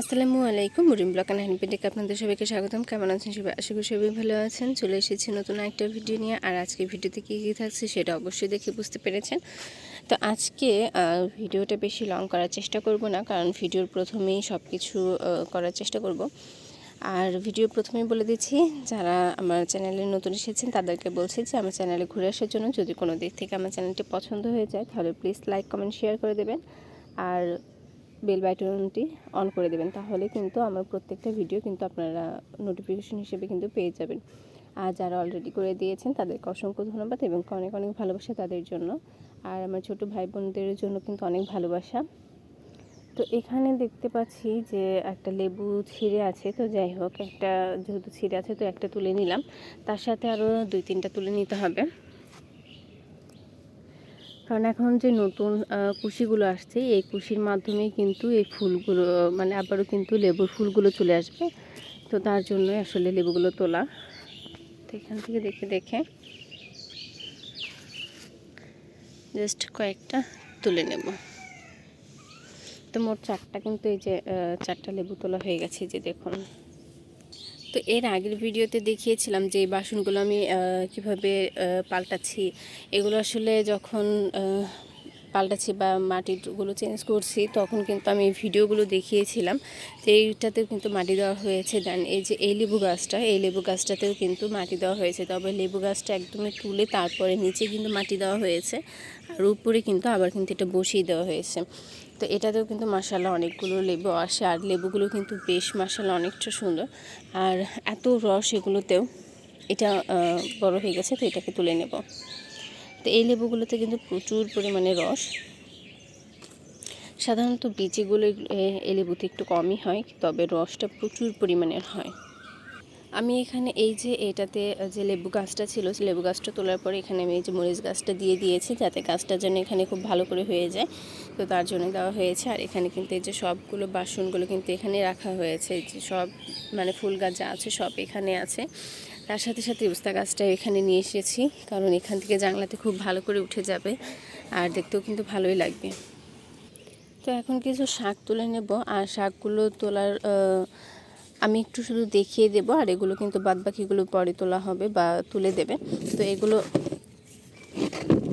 আসসালামু আলাইকুম, Murim block and হ্যান্ডপেন্টিক আপনাদের সবাইকে স্বাগতম। কেমন আছেন সবাই? আশা করি সবাই ভালো আছেন। চলে এসেছি নতুন একটা ভিডিও নিয়ে। আর আজকে ভিডিওতে কী কী থাকছে সেটা অবশ্যই দেখে বুঝতে পেরেছেন। তো আজকে ভিডিওটা বেশি লং করার চেষ্টা করব না, কারণ ভিডিওর প্রথমেই সব কিছু করার চেষ্টা করব। আর ভিডিও প্রথমেই বলে দিচ্ছি, যারা আমার চ্যানেলে নতুন এসেছেন, তাদেরকে বলছি যে আমার চ্যানেলে ঘুরে আসার জন্য যদি কোনো দিক থেকে আমার চ্যানেলটি পছন্দ হয়ে যায়, তাহলে প্লিজ লাইক কমেন্ট শেয়ার করে দেবেন। আর বেল বাটনটি অন করে দেবেন, তাহলে কিন্তু আমার প্রত্যেকটা ভিডিও কিন্তু আপনারা নোটিফিকেশন হিসেবে কিন্তু পেয়ে যাবেন। আর যারা অলরেডি করে দিয়েছেন, তাদেরকে অসংখ্য ধন্যবাদ এবং অনেক অনেক ভালোবাসা তাদের জন্য। আর আমার ছোট ভাই বোনদের জন্য কিন্তু অনেক ভালোবাসা। তো এখানে দেখতে পাচ্ছি যে একটা লেবু ছিঁড়ে আছে, তো যাই হোক, একটা যেহেতু ছিঁড়ে আছে, তো একটা তুলে নিলাম। তার সাথে আরও দুই, তিনটা তুলে নিতে হবে। কারণ এখন যে নতুন কুশিগুলো আসছে, এই কুশির মাধ্যমে কিন্তু এই ফুলগুলো মানে আবারও কিন্তু লেবুর ফুলগুলো চলে আসবে। তো তার জন্য আসলে লেবুগুলো তোলা। তো এখান থেকে দেখে দেখে জাস্ট কয়েকটা তুলে নেব। তো মোট চারটা কিন্তু এই যে চারটা লেবু তোলা হয়ে গেছে যে দেখুন। তো এর আগের ভিডিওতে দেখিয়েছিলাম যে বাসনগুলো আমি কীভাবে পাল্টাচ্ছি। এগুলো আসলে যখন পাল্টাচ্ছি বা মাটিগুলো চেঞ্জ করছি, তখন কিন্তু আমি ভিডিওগুলো দেখিয়েছিলাম। তো এইটাতেও কিন্তু মাটি দেওয়া হয়েছে। দেন এই যে এই লেবু গাছটা, এই লেবু গাছটাতেও কিন্তু মাটি দেওয়া হয়েছে। তবে লেবু গাছটা একদমই তুলে তারপরে নিচে কিন্তু মাটি দেওয়া হয়েছে। আর উপরে কিন্তু আবার কিন্তু এটা বসিয়ে দেওয়া হয়েছে। তো এটাতেও কিন্তু মাসাল্লাহ অনেকগুলো লেবু আসে। আর লেবুগুলো কিন্তু বেশ মাসাল্লাহ অনেকটা সুন্দর। আর এত রস এগুলোতেও, এটা বড় হয়ে গেছে, তো এটাকে তুলে নেব। তো এই লেবুগুলোতে কিন্তু প্রচুর পরিমাণে রস। সাধারণত বীজগুলো এই লেবুতে একটু কমই হয়, তবে রসটা প্রচুর পরিমাণের হয়। আমি এখানে এই যে এটাতে, যে লেবু গাছটা ছিল লেবু গাছটা তোলার পরে এখানে আমি এই যে মরিচ গাছটা দিয়ে দিয়েছি, যাতে গাছটা যেন এখানে খুব ভালো করে হয়ে যায়। তো তার জন্য দেওয়া হয়েছে, আর এখানে কিন্তু এই যে সবগুলো বাসনগুলো কিন্তু এখানে রাখা হয়েছে যে সব মানে ফুল গাছ যা আছে সব এখানে আছে। তার সাথে সাথে উস্তা গাছটা এখানে নিয়ে এসেছি, কারণ এখান থেকে জানলাতে খুব ভালো করে উঠে যাবে আর দেখতেও কিন্তু ভালোই লাগবে। তো এখন কিছু শাক তুলে নেব, আর শাকগুলো তোলার আমি একটু শুধু দেখিয়ে দেব, আর এগুলো কিন্তু বাদ বাকিগুলো পরে তোলা হবে বা তুলে দেবে। তো এগুলো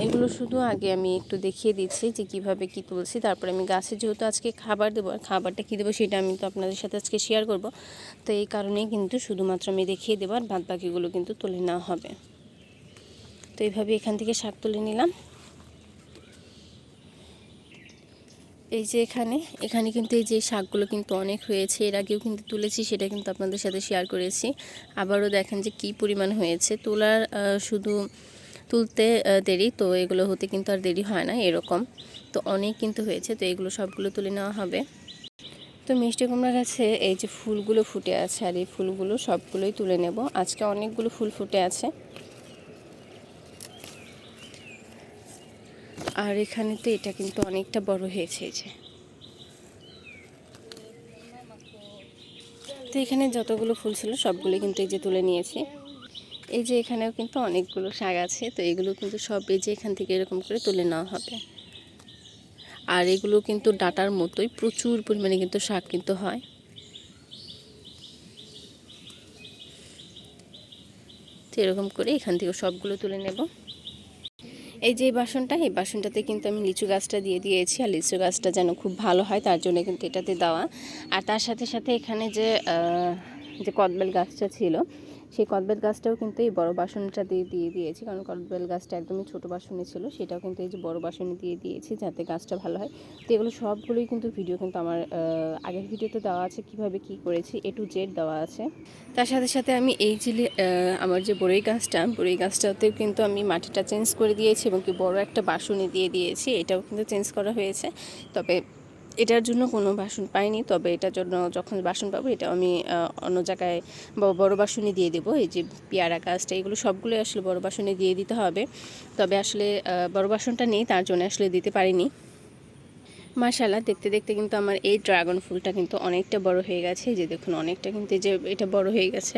এগুলো শুধু আগে আমি একটু দেখিয়ে দিচ্ছি যে কীভাবে কি তুলছি। তারপরে আমি গাছে যেহেতু আজকে খাবার দেবো, আর খাবারটা কী দেবো সেটা আমি তো আপনাদের সাথে আজকে শেয়ার করব। তো এই কারণেই কিন্তু শুধুমাত্র আমি দেখিয়ে দেবো, আর বাদ বাকিগুলো কিন্তু তুলে নেওয়া হবে। তো এইভাবে এখান থেকে শাক তুলে নিলাম। এই যে এখানে এখানে কিন্তু এই যে শাকগুলো কিন্তু অনেক হয়েছে, এর আগেও কিন্তু তুলেছি, সেটা কিন্তু আপনাদের সাথে শেয়ার করেছি। আবারও দেখেন যে কি পরিমাণ হয়েছে। তোলার শুধু তুলতে দেরি। তো এগুলো হতে কিন্তু আর দেরি হয় না, এরকম। তো অনেক কিন্তু হয়েছে, তো এগুলো সবগুলো তুলে নেওয়া হবে। তো মিষ্টি কুমড়া গাছে এই যে ফুলগুলো ফুটে আছে, আর এই ফুলগুলো সবগুলোই তুলে নেব। আজকে অনেকগুলো ফুল ফুটে আছে। আর এখানে তো এটা কিন্তু অনেকটা বড় হয়েছে, এই যে। তো এখানে যতগুলো ফুল ছিল সবগুলো কিন্তু এই যে তুলে নিয়েছি। এই যে এখানেও কিন্তু অনেকগুলো শাক আছে, তো এগুলো কিন্তু সব যে এখান থেকে এরকম করে তুলে নেওয়া হবে। আর এগুলো কিন্তু ডাটার মতোই প্রচুর পরিমাণে কিন্তু শাক কিন্তু হয়। তো এরকম করে এখান থেকে সবগুলো তুলে নেব। এই যে বাসনটা, এই বাসনটাতে কিন্তু আমি লিচু গাছটা দিয়ে দিয়েছি, আর লিচু গাছটা যেন খুব ভালো হয় তার জন্য কিন্তু এটাতে দেওয়া। আর তার সাথে সাথে এখানে যে যে কদবেল গাছটা ছিল সেই কদবেল গাছটাও কিন্তু এই বড় বাসনটা দিয়ে দিয়ে দিয়েছি। কারণ কদবেল গাছটা একদমই ছোট বাসনে ছিল, সেটাও কিন্তু এই যে বড় বাসনে দিয়ে দিয়েছি যাতে গাছটা ভালো হয়। তো এগুলো সবগুলোই কিন্তু ভিডিও কিন্তু আমার আগের ভিডিওতে দেওয়া আছে কীভাবে কি করেছি, এ টু জেড দেওয়া আছে। তার সাথে সাথে আমি এই যে আমার যে বড়ই গাছটা, বড়ই গাছটাতেও কিন্তু আমি মাটিটা চেঞ্জ করে দিয়েছি এবং কি বড় একটা বাসনে দিয়ে দিয়েছি, এটাও কিন্তু চেঞ্জ করা হয়েছে। তবে এটার জন্য কোনো বাসন পাইনি, তবে এটার জন্য যখন বাসন পাবো এটা আমি অন্য জায়গায় বড় বাসনে দিয়ে দেবো। এই যে পেয়ারা গাছটা, এগুলো সবগুলোই আসলে বড় বাসনে দিয়ে দিতে হবে। তবে আসলে বড় বাসনটা নেই, তার জন্য আসলে দিতে পারিনি। মাশাল্লাহ দেখতে দেখতে কিন্তু আমার এই ড্রাগন ফুলটা কিন্তু অনেকটা বড় হয়ে গেছে। যে দেখুন, অনেকটা কিন্তু যে, এটা বড় হয়ে গেছে।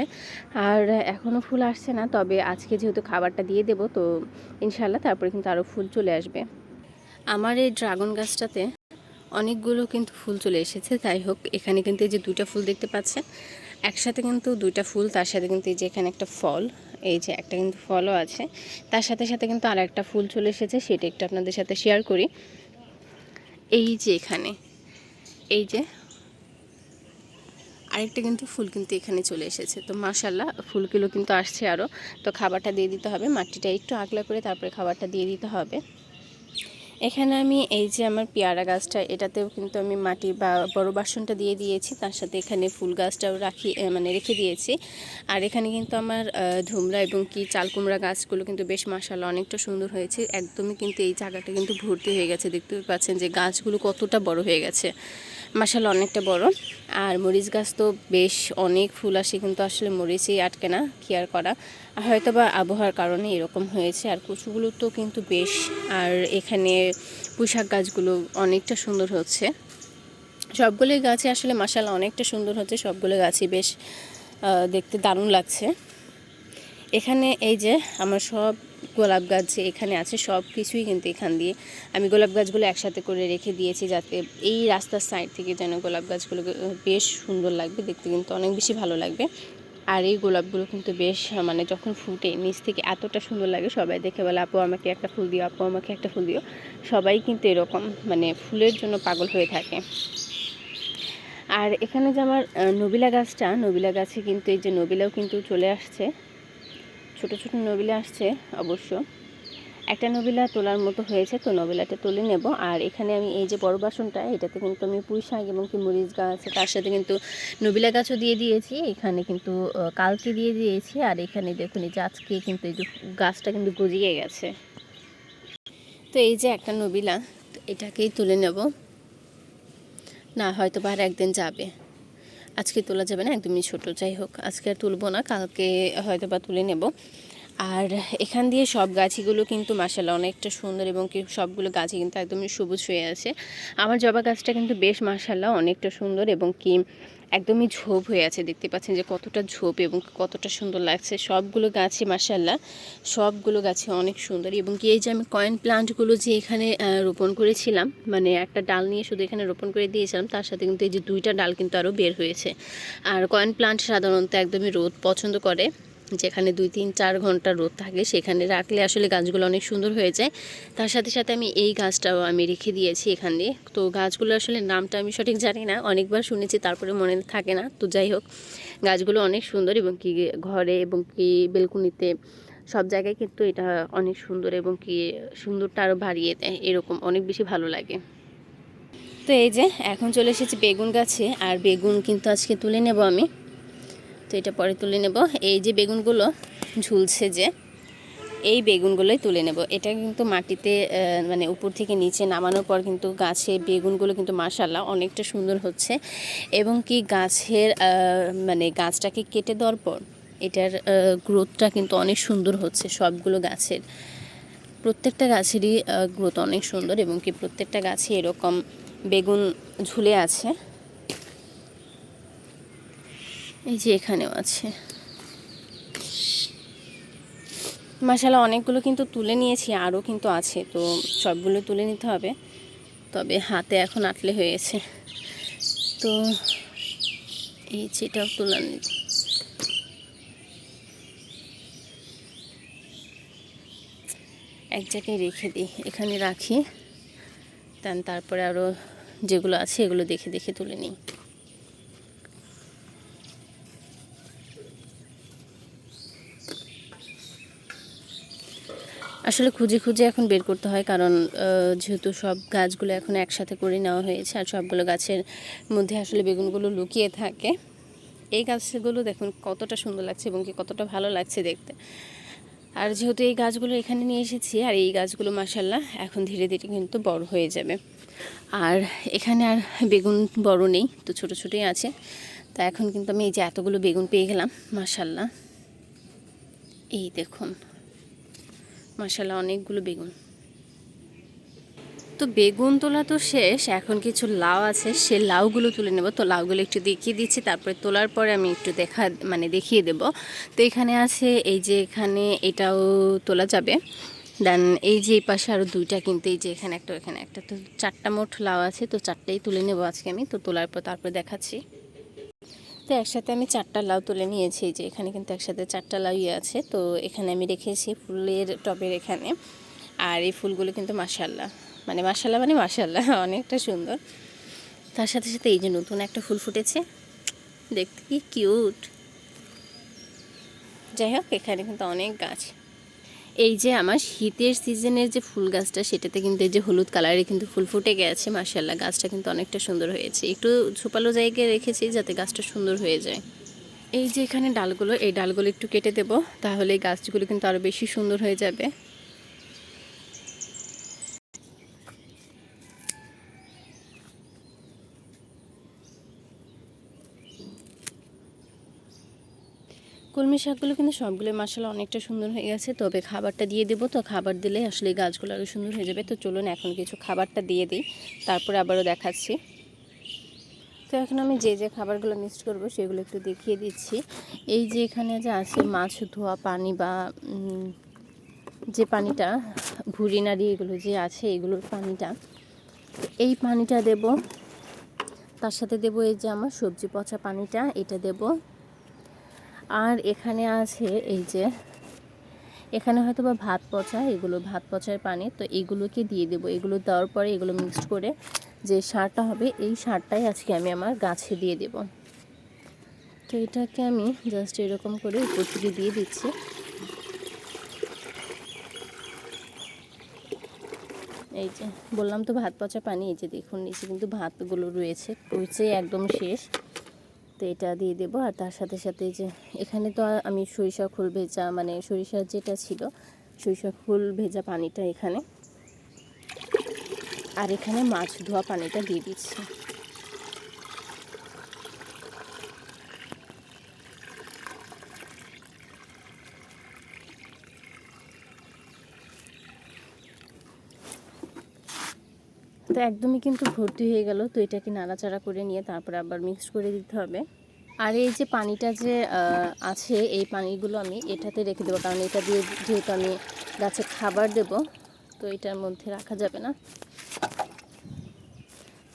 আর এখনও ফুল আসছে না, তবে আজকে যেহেতু খাবারটা দিয়ে দেবো, তো ইনশাল্লাহ তারপরে কিন্তু আরও ফুল চলে আসবে। আমার এই ড্রাগন গাছটাতে অনেকগুলো কিন্তু ফুল চলে এসেছে তাই হোক, এখানে কিন্তু এই যে দুইটা ফুল দেখতে পাচ্ছেন। একসাথে কিন্তু দুইটা ফুল, তার সাথে কিন্তু এই যে এখানে একটা ফল, এই যে একটা কিন্তু ফলও আছে। তার সাথে সাথে কিন্তু আর একটা ফুল চলে এসেছে, সেটা একটু আপনাদের সাথে শেয়ার করি। এই যে এখানে, এই যে আরেকটা কিন্তু ফুল কিন্তু এখানে চলে এসেছে। তো মাশাল্লাহ ফুলগুলো কিন্তু আসছে আরও তো খাবারটা দিয়ে দিতে হবে, মাটিটা একটু আগলা করে তারপরে খাবারটা দিয়ে দিতে হবে। এখানে আমি এই যে আমার পেয়ারা গাছটা, এটাতেও কিন্তু আমি মাটি বা বড় বাসনটা দিয়ে দিয়েছি, তার সাথে এখানে ফুল গাছটাও রাখি মানে রেখে দিয়েছি। আর এখানে কিন্তু আমার ধুমরা এবং কি চাল কুমড়া গাছগুলো কিন্তু বেশ মাসাল্লাহ অনেকটা সুন্দর হয়েছে। একদমই কিন্তু এই জায়গাটা কিন্তু ভর্তি হয়ে গেছে। দেখতে পাচ্ছেন যে গাছগুলো কতটা বড় হয়ে গেছে। মাসাল্লাহ অনেকটা বড়। আর মরিচ গাছ তো বেশ অনেক ফুল আসে, কিন্তু আসলে মরিচই আটকে না, কি আর করা। হয়তো বা আবহাওয়ার কারণে এরকম হয়েছে। আর কচুগুলো তো কিন্তু বেশ, আর এখানে পুঁইশাক গাছগুলো অনেকটা সুন্দর হচ্ছে। সবগুলো গাছে আসলে মাসাল্লাহ অনেকটা সুন্দর হচ্ছে, সবগুলো গাছই বেশ দেখতে দারুণ লাগছে। এখানে এই যে আমার সব গোলাপ গাছ যে এখানে আছে সব কিছুই কিন্তু এখান দিয়ে আমি গোলাপ গাছগুলো একসাথে করে রেখে দিয়েছি যাতে এই রাস্তার সাইড থেকে যেন গোলাপ গাছগুলো বেশ সুন্দর লাগবে, দেখতে কিন্তু অনেক বেশি ভালো লাগবে। আর এই গোলাপগুলো কিন্তু বেশ মানে যখন ফুটে নিচ থেকে এতটা সুন্দর লাগে, সবাই দেখে বলে, আপু, আমাকে একটা ফুল দিও, আপু, আমাকে একটা ফুল দিও। সবাই কিন্তু এরকম মানে ফুলের জন্য পাগল হয়ে থাকে। আর এখানে যে আমার নবিলা গাছটা, নবিলা গাছে কিন্তু এই যে নবিলাও কিন্তু চলে আসছে। ছোট ছোট নবিলা আসছে অবশ্য। একটা নবিলা তোলার মতো হয়েছে, তো নবিলাটা তুলে নেব। আর এখানে আমি এই যে বড় বাসনটা, এটাতে কিন্তু আমি পুঁই শাক এবং কি মরিচ গাছ আছে তার সাথে কিন্তু নবিলা গাছও দিয়ে দিয়েছি। এখানে কিন্তু কালকে দিয়ে দিয়েছি। আর এখানে দেখুন, এই যে আজকে কিন্তু এই যে গাছটা কিন্তু গজিয়ে গেছে। তো এই যে একটা নবিলা, এটাকেই তুলে নেব। না হয়তো বা আর একদিন যাবে। আজকে তোলা যাবে না, একদমই ছোট, যাই হোক, আজকে আর তুলবো না, কালকে হয়তো বা তুলে নেব। আর এখান দিয়ে সব গাছিগুলো কিন্তু মাসাল্লাহ অনেকটা সুন্দর এবং কি সবগুলো গাছই কিন্তু একদমই সবুজ হয়ে আছে। আমার জবা গাছটা কিন্তু বেশ মাসাল্লাহ অনেকটা সুন্দর এবং কি একদমই ঝোপ হয়ে আছে, দেখতে পাচ্ছেন যে কতটা ঝোপ এবং কতটা সুন্দর লাগছে। সবগুলো গাছে মাসাল্লাহ সবগুলো গাছে অনেক সুন্দর এবং কি এই যে আমি কয়েন প্লান্টগুলো যে এখানে রোপণ করেছিলাম মানে একটা ডাল নিয়ে শুধু এখানে রোপণ করে দিয়েছিলাম, তার সাথে কিন্তু এই যে দুইটা ডাল কিন্তু আরও বের হয়েছে। আর কয়েন প্লান্ট সাধারণত একদমই রোদ পছন্দ করে যেখানে দুই তিন চার ঘণ্টা রোদ থাকে সেখানে রাখলে আসলে গাছগুলো অনেক সুন্দর হয়ে যায়। তার সাথে সাথে আমি এই গাছটাও আমি রেখে দিয়েছি এখানে। তো গাছগুলো আসলে নামটা আমি সঠিক জানি না, অনেকবার শুনেছি তারপরে মনে থাকে না। তো যাই হোক, গাছগুলো অনেক সুন্দর এবং কি ঘরে এবং কি বেলকুনিতে সব জায়গায় কিন্তু এটা অনেক সুন্দর এবং কি সুন্দরটা আরও বাড়িয়ে দেয়, এরকম অনেক বেশি ভালো লাগে। তো এই যে এখন চলে এসেছি বেগুন গাছে, আর বেগুন কিন্তু আজকে তুলে নেব আমি। তো এটা পরে তুলে নেব। এই যে বেগুনগুলো ঝুলছে যে, এই বেগুনগুলোই তুলে নেব। এটা কিন্তু মাটিতে মানে উপর থেকে নিচে নামানোর পর কিন্তু গাছে বেগুনগুলো কিন্তু মাশাল্লাহ অনেকটা সুন্দর হচ্ছে। এবং কি গাছের মানে গাছটাকে কেটে দেওয়ার পর এটার গ্রোথটা কিন্তু অনেক সুন্দর হচ্ছে সবগুলো গাছের। প্রত্যেকটা গাছেরই গ্রোথ অনেক সুন্দর এবং কি প্রত্যেকটা গাছে এরকম বেগুন ঝুলে আছে। এই যে এখানেও আছে। মাসালা অনেকগুলো কিন্তু তুলে নিয়েছি, আরও কিন্তু আছে, তো সবগুলো তুলে নিতে হবে। তবে হাতে এখন আটলে হয়েছে তো এই যেটাও তোলা এক জায়গায় রেখে দিই, এখানে রাখি। দেন তারপরে আরও যেগুলো আছে, এগুলো দেখে দেখে তুলে নিই। আসলে খুঁজে খুঁজে এখন বের করতে হয়, কারণ যেহেতু সব গাছগুলো এখন একসাথে করে নেওয়া হয়েছে আর সবগুলো গাছের মধ্যে আসলে বেগুনগুলো লুকিয়ে থাকে, এই গাছগুলো দেখুন কতটা সুন্দর লাগছে এবং কি কতটা ভালো লাগছে দেখতে। আর যেহেতু এই গাছগুলো এখানে নিয়ে এসেছি আর এই গাছগুলো মাসাল্লাহ এখন ধীরে ধীরে কিন্তু বড় হয়ে যাবে। আর এখানে আর বেগুন বড় নেই, তো ছোট ছোটোই আছে, তা এখন কিন্তু আমি এই যে এতগুলো বেগুন পেয়ে গেলাম মাসাল্লাহ এই দেখুন। মাসাল্লাহ অনেকগুলো বেগুন। তো বেগুন তোলা তো শেষ, এখন কিছু লাউ আছে, সে লাউগুলো তুলে নেব। তো লাউগুলো একটু দেখিয়ে দিচ্ছি, তারপরে তোলার পরে আমি একটু দেখা মানে দেখিয়ে দেব। তো এখানে আছে, এই যে এখানে এটাও তোলা যাবে। দেন এই যে এই পাশে আরও দুইটা কিন্তু, এই যে এখানে একটা এখানে একটা। তো চারটা মোট লাউ আছে, তো চারটাই তুলে নেব আজকে আমি। তো তোলার পর তারপরে দেখাচ্ছি। তো একসাথে আমি চারটা লাউ তুলে নিয়েছি যে এখানে কিন্তু একসাথে চারটা লাউ ইয়ে আছে। তো এখানে আমি রেখেছি ফুলের টবের এখানে। আর এই ফুলগুলো কিন্তু মাসাল্লাহ মানে মাসাল্লাহ মানে মাসাল্লাহ অনেকটা সুন্দর। তার সাথে সাথে এই যে নতুন একটা ফুল ফুটেছে। দেখতে কি কিউট। যাই হোক, এখানে কিন্তু অনেক গাছ। এই যে আমার শীতের সিজনের যে ফুল গাছটা, সেটাতে কিন্তু এই যে হলুদ কালারে কিন্তু ফুল ফুটে গেছে মার্শাল্লাহ গাছটা কিন্তু অনেকটা সুন্দর হয়েছে। একটু ছোপালো জায়গায় রেখেছি যাতে গাছটা সুন্দর হয়ে যায়। এই যে এখানে ডালগুলো, এই ডালগুলো একটু কেটে দেব, তাহলে গাছগুলো কিন্তু আরও বেশি সুন্দর হয়ে যাবে। কলমি শাকগুলো কিন্তু সবগুলো মশলা অনেকটা সুন্দর হয়ে গেছে। তবে খাবারটা দিয়ে দেবো। তো খাবার দিলে আসলে গাছগুলো আরও সুন্দর হয়ে যাবে। তো চলুন এখন কিছু খাবারটা দিয়ে দিই। তারপরে আবারও দেখাচ্ছি। তো এখন আমি যে যে খাবারগুলো মিক্সড করব সেগুলো একটু দেখিয়ে দিচ্ছি। এই যে এখানে যে আছে মাছ, ধোয়া, পানি বা যে পানিটা ভুড়ি নাড়ি এগুলো যে আছে এগুলোর পানিটা, এই পানিটা দেব। তার সাথে দেব এই যে আমার সবজি পচা পানিটা, এটা দেব। আর এখানে আছে এই যে, এখানে হয়তো বা ভাত পচা, এগুলো ভাত পচার পানি, তো এগুলোকে দিয়ে দেবো। এগুলো দেওয়ার পরে এগুলো মিক্সড করে যে সারটা হবে, এই সারটাই আজকে আমি আমার গাছে দিয়ে দেব। তো এটাকে আমি জাস্ট এরকম করে উপর থেকে দিয়ে দিচ্ছি। এই যে, বললাম তো ভাত পচা পানি, এই যে দেখুন নিচে কিন্তু ভাতগুলো রয়েছে রয়েছে একদম শেষ। তো এটা দিয়ে দেব। আর তার সাথে সাথে যে এখানে তো আমি সরিষা ফুল ভেজা মানে সরিষার যেটা ছিল, সরিষা, খুল ভেজা পানিটা এখানে। আর এখানে মাছ ধোয়া পানিটা দিয়ে দিচ্ছি। তো একদমই কিন্তু ভর্তি হয়ে গেল। তো এটাকে নাড়াচাড়া করে নিয়ে তারপর আবার মিক্স করে দিতে হবে। আর এই যে পানিটা যে আছে, এই পানিগুলো আমি এটাতে রেখে দেবো। কারণ এটা দিয়ে যেহেতু আমি গাছে খাবার দেব, তো এটার মধ্যে রাখা যাবে না।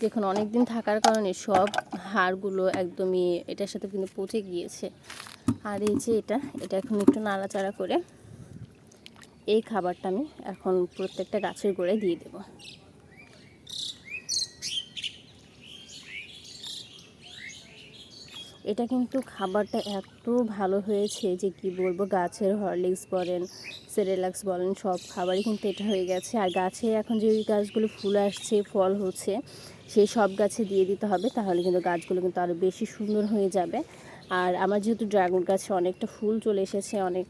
দেখুন অনেক দিন থাকার কারণে সব হাড়গুলো একদমই এটার সাথে কিন্তু পচে গিয়েছে। আর এই যে এটা এটা এখন একটু নাড়াচাড়া করে এই খাবারটা আমি এখন প্রত্যেকটা গাছের গোড়ায় দিয়ে দেবো। এটা কিন্তু খাবারটা এত ভালো হয়েছে যে কি বলব, গাছের হরলিক্স বলেন, সেরেলাক্স বলেন, সব খাবারই কিন্তু এটা হয়ে গেছে। আর গাছে এখন যে গাছগুলো ফুল আসছে, ফল হচ্ছে সেই সব গাছে দিয়ে দিতে হবে, তাহলে কিন্তু গাছগুলো কিন্তু আরও বেশি সুন্দর হয়ে যাবে। আর আমার যেহেতু ড্রাগন গাছে অনেকটা ফুল চলে এসেছে, অনেক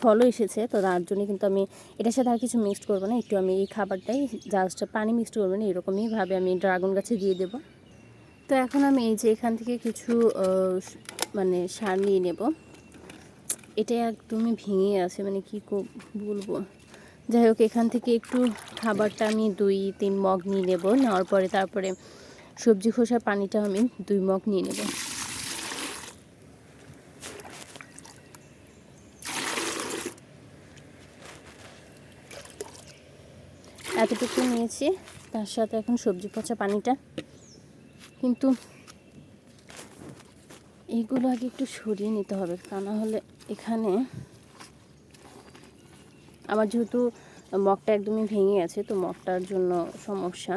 ফলও এসেছে, তো তার জন্য কিন্তু আমি এটার সাথে আর কিছু মিক্সড করব না, একটু আমি এই খাবারটাই জাস্ট পানি মিক্সড করব না এরকমইভাবে আমি ড্রাগন গাছে দিয়ে দেবো। তো এখন আমি এই যে এখান থেকে কিছু মানে সার নিয়ে নেব। এটা একদমই ভেঙে আছে মানে কি বলব? যাই হোক, এখান থেকে একটু খাবারটা আমি দুই, তিন মগ নিয়ে নেব। নেওয়ার পরে তারপরে সবজি খোসার পানিটা আমি দুই মগ নিয়ে নেব। এতটুকু নিয়েছি। তার সাথে এখন সবজি পচা পানিটা কিন্তু এইগুলো আগে একটু সরিয়ে নিতে হবে, তা না হলে এখানে আমার যেহেতু মগটা একদমই ভেঙে আছে তো মগটার জন্য সমস্যা।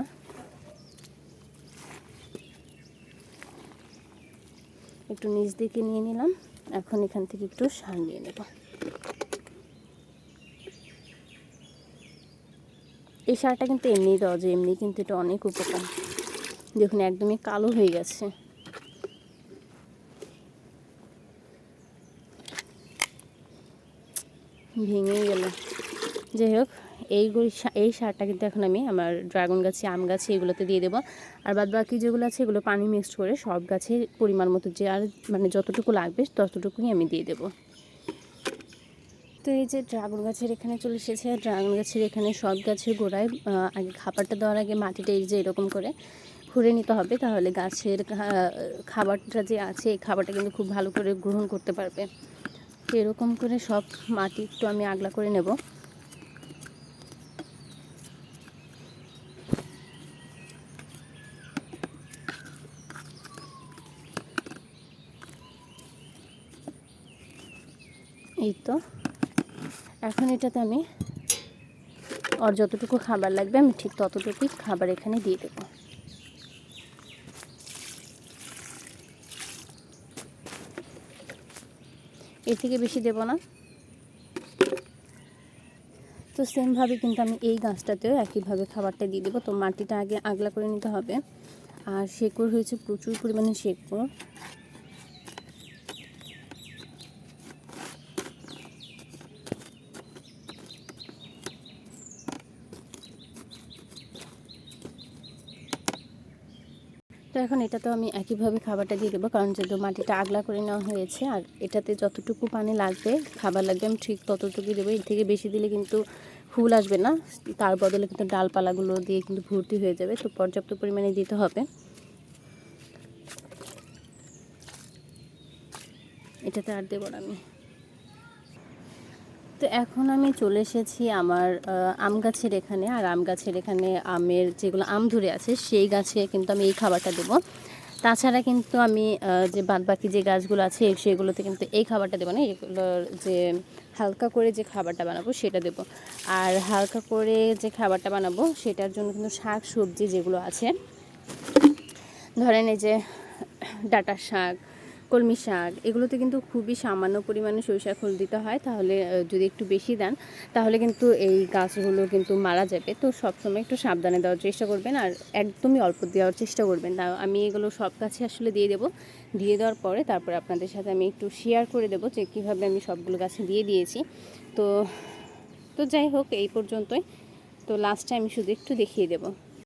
একটু নিচ দিকে নিয়ে নিলাম, এখন এখান থেকে একটু সার নিয়ে নেব। এই সারটা কিন্তু এমনি দেওয়া যায়, এমনি কিন্তু এটা অনেক উপকার। দেখুন, একদমই কালো হয়ে গেছে। ভেঙেই গেল। যাই হোক সা- এই সারটা কিন্তু এখন আমি আমার ড্রাগন গাছে, আম গাছে এগুলোতে দিয়ে দেবো। আর বাদ বাকি যেগুলো আছে, এগুলো পানি মিক্সড করে সব গাছে পরিমাণ মতো যে আর মানে যতটুকু লাগবে, ততটুকুই আমি দিয়ে দেবো। তো এই যে ড্রাগন গাছের এখানে চলে এসেছে। আর ড্রাগন গাছের এখানে সব গাছের গোড়ায় আগে খাবারটা দেওয়ার আগে মাটিটা এই যে এরকম করে খুঁড়ে নিতে হবে, তাহলে গাছের খাবারটা যে আছে, এই খাবারটা কিন্তু খুব ভালো করে গ্রহণ করতে পারবে। এরকম করে সব মাটি একটু আমি আগলা করে নেব। এই তো। এখন এটাতে আমি আর যতটুকু খাবার লাগবে, আমি ঠিক ততটুকুই খাবার এখানে দিয়ে দেবো। এর থেকে বেশি দেব না। তো সেমভাবে কিন্তু আমি এই গাছটাতেও একইভাবে খাবারটা দিয়ে দেবো। তো মাটিটা আগে আগলা করে নিতে হবে। আর শেকড় হয়েছে প্রচুর পরিমাণে শেকড়। তো এটা তো আমি একইভাবে খাবারটা দিয়ে দেবো, কারণ যেহেতু মাটিটা আগলা করে নেওয়া হয়েছে, আর এটাতে যতটুকু পানি লাগবে, খাবার লাগবে, আমি ঠিক ততটুকুই দেবো। এর থেকে বেশি দিলে কিন্তু ফুল আসবে না, তার বদলে কিন্তু ডালপালাগুলো দিয়ে কিন্তু ভর্তি হয়ে যাবে, তো পর্যাপ্ত পরিমাণে দিতে হবে। এটাতে আর দেবো না আমি। তো এখন আমি চলে এসেছি আমার আম গাছের এখানে। আর আম গাছের এখানে আমের যেগুলো আম ধরে আছে, সেই গাছে কিন্তু আমি এই খাবারটা দেবো। তাছাড়া কিন্তু আমি যে বাদবাকি যে গাছগুলো আছে, সেগুলোতে কিন্তু এই খাবারটা দেবো না। এগুলোর যে হালকা করে যে খাবারটা বানাবো, সেটা দেবো। আর হালকা করে যে খাবারটা বানাবো, সেটার জন্য কিন্তু শাক, সবজি যেগুলো আছে, ধরেন এই যে ডাঁটা শাক কলমি শাক, এগুলোতে কিন্তু খুবই সামান্য পরিমাণে সরিষা খোল দিতে হয়। তাহলে যদি একটু বেশি দেন, তাহলে কিন্তু এই গাছগুলো কিন্তু মারা যাবে। তো সবসময় একটু সাবধানে দেওয়ার চেষ্টা করবেন আর একদমই অল্প দেওয়ার চেষ্টা করবেন। তা, আমি এগুলো সব গাছে আসলে দিয়ে দেবো। দিয়ে দেওয়ার পরে তারপরে আপনাদের সাথে আমি একটু শেয়ার করে দেবো যে কীভাবে আমি সবগুলো গাছে দিয়ে দিয়েছি। তো তো যাই হোক, এই পর্যন্তই। তো লাস্টে আমি শুধু একটু দেখিয়ে দেবো।